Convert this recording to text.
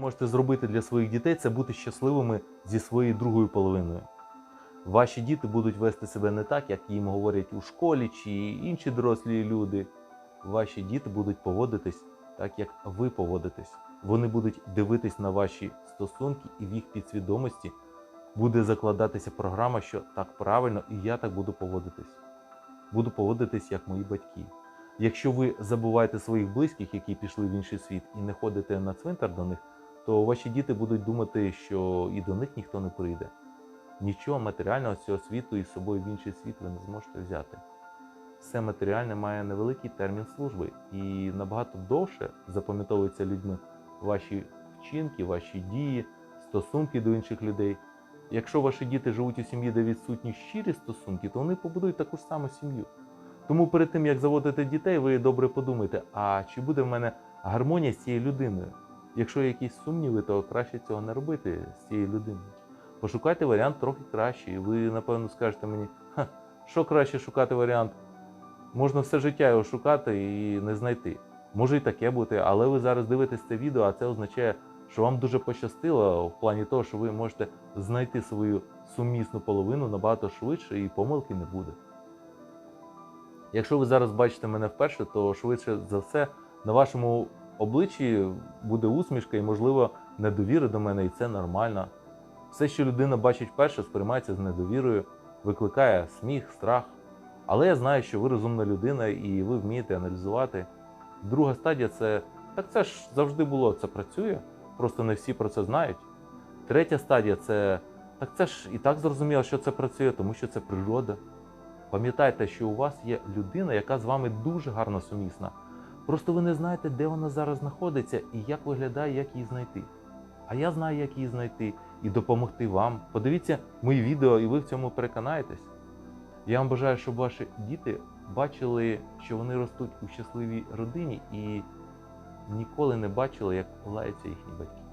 можете зробити для своїх дітей, це бути щасливими зі своєю другою половиною. Ваші діти будуть вести себе не так, як їм говорять у школі чи інші дорослі люди. Ваші діти будуть поводитись так, як ви поводитесь. Вони будуть дивитись на ваші стосунки, і в їх підсвідомості буде закладатися програма, що так правильно, і я так буду поводитись. Буду поводитись як мої батьки. Якщо ви забуваєте своїх близьких, які пішли в інший світ, і не ходите на цвинтар до них, то ваші діти будуть думати, що і до них ніхто не прийде. Нічого матеріального з цього світу і з собою в інший світ ви не зможете взяти. Все матеріальне має невеликий термін служби, і набагато довше запам'ятовуються людьми ваші вчинки, ваші дії, стосунки до інших людей. Якщо ваші діти живуть у сім'ї, де відсутні щирі стосунки, то вони побудують таку ж саму сім'ю. Тому перед тим, як заводити дітей, ви добре подумайте, а чи буде в мене гармонія з цією людиною? Якщо якісь сумніви, то краще цього не робити з цією людиною. Пошукайте варіант трохи кращий. Ви, напевно, скажете мені, що краще шукати варіант? Можна все життя його шукати і не знайти. Може і таке бути, але ви зараз дивитесь це відео, а це означає, що вам дуже пощастило в плані того, що ви можете знайти свою сумісну половину набагато швидше і помилки не буде. Якщо ви зараз бачите мене вперше, то швидше за все на вашому обличчі буде усмішка і, можливо, недовіра до мене, і це нормально. Все, що людина бачить вперше, сприймається з недовірою, викликає сміх, страх. Але я знаю, що ви розумна людина і ви вмієте аналізувати. Друга стадія це так це ж завжди було, це працює, просто не всі про це знають. Третя стадія це так це ж і так зрозуміло, що це працює, тому що це природа. Пам'ятайте, що у вас є людина, яка з вами дуже гарно сумісна. Просто ви не знаєте, де вона зараз знаходиться і як виглядає, як її знайти. А я знаю, як її знайти і допомогти вам. Подивіться мої відео, і ви в цьому переконаєтесь. Я вам бажаю, щоб ваші діти бачили, що вони ростуть у щасливій родині і ніколи не бачили, як лаються їхні батьки.